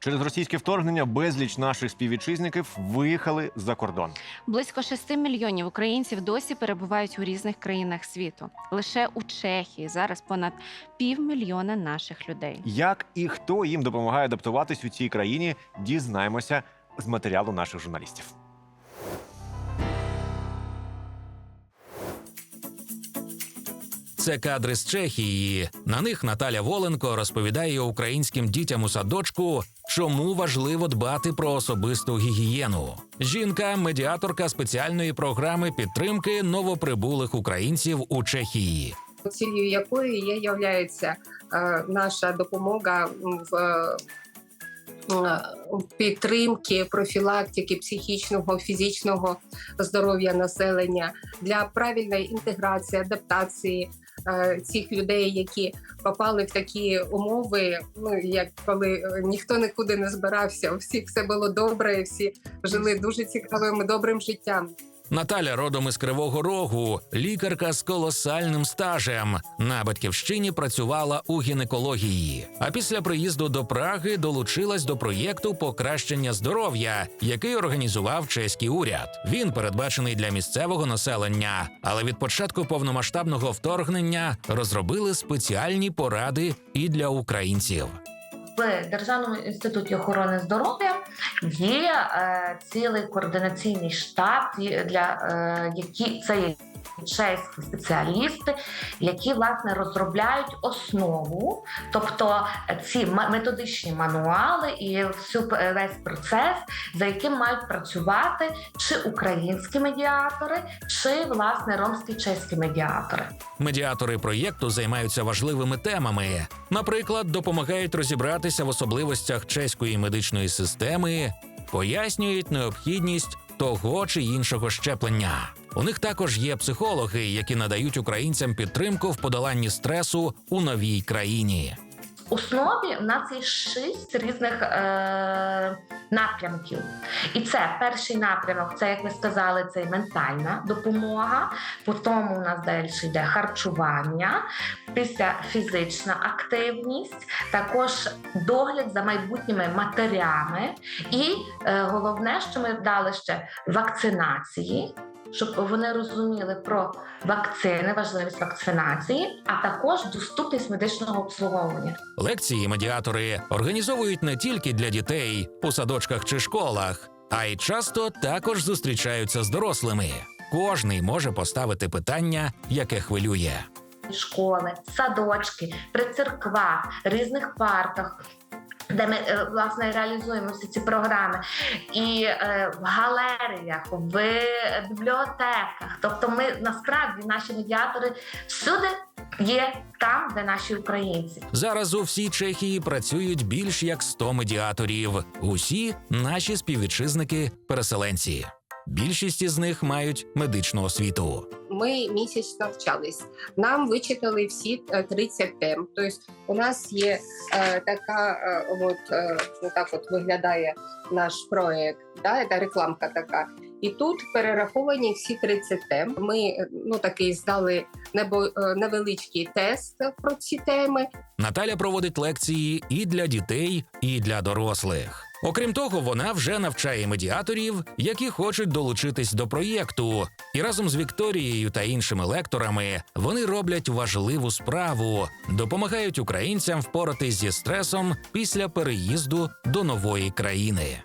Через російське вторгнення безліч наших співвітчизників виїхали за кордон. Близько 6 мільйонів українців досі перебувають у різних країнах світу. Лише у Чехії зараз понад півмільйона наших людей. Як і хто їм допомагає адаптуватись у цій країні, дізнаємося з матеріалу наших журналістів. Це кадри з Чехії. На них Наталя Воленко розповідає українським дітям у садочку, чому важливо дбати про особисту гігієну. Жінка медіаторка спеціальної програми підтримки новоприбулих українців у Чехії. цілею якої є являється е, наша допомога в, е, підтримки профілактики психічного фізичного здоров'я населення для правильної інтеграції, адаптації цих людей, які попали в такі умови, ну як коли е, ніхто нікуди не збирався, у всіх все було добре, всі жили дуже цікавим добрим життям. Наталя родом із Кривого Рогу, лікарка з колосальним стажем. На батьківщині працювала у гінекології. А після приїзду до Праги долучилась до проєкту покращення здоров'я, який організував чеський уряд. Він передбачений для місцевого населення, але від початку повномасштабного вторгнення розробили спеціальні поради і для українців. В Державному інституті охорони здоров'я є е, цілий координаційний штаб для е, які це є чеські спеціалісти, які власне розробляють основу, тобто ці методичні мануали і всю весь процес, за яким мають працювати чи українські медіатори, чи власне ромські чеські медіатори. Медіатори проєкту займаються важливими темами. Наприклад, допомагають розібратися в особливостях чеської медичної системи, пояснюють необхідність того чи іншого щеплення. У них також є психологи, які надають українцям підтримку в подоланні стресу у новій країні. Основі в нас є шість різних е, напрямків. І це перший напрямок, це як ви сказали, це ментальна допомога. Потім у нас далі йде харчування, після фізична активність, також догляд за майбутніми матерями. І е, головне, що ми дали ще вакцинації. Щоб вони розуміли про вакцини, важливість вакцинації, а також доступність медичного обслуговування. Лекції медіатори організовують не тільки для дітей у садочках чи школах, а й часто також зустрічаються з дорослими. Кожний може поставити питання, яке хвилює. школи, садочки, при церквах, різних парках. Де ми е, власне реалізуємо всі ці програми, і е, в галереях, в бібліотеках. Тобто, ми насправді наші медіатори всюди є там, де наші українці. Зараз у всій Чехії працюють більш як 100 медіаторів. Усі наші співвітчизники-переселенці. Більшість із них мають медичну освіту. Ми місяць навчались. Нам вичитали всі е, 30 тем. Тобто у нас є е, така, е, от, е, ну, так от виглядає наш проект, да, це рекламка така. І тут перераховані всі 30 тем. Ми е, ну такий здали небо, е, невеличкий тест про ці теми. Наталя проводить лекції і для дітей, і для дорослих. Окрім того, вона вже навчає медіаторів, які хочуть долучитись до проєкту. І разом з Вікторією та іншими лекторами вони роблять важливу справу, допомагають українцям впоратись зі стресом після переїзду до нової країни.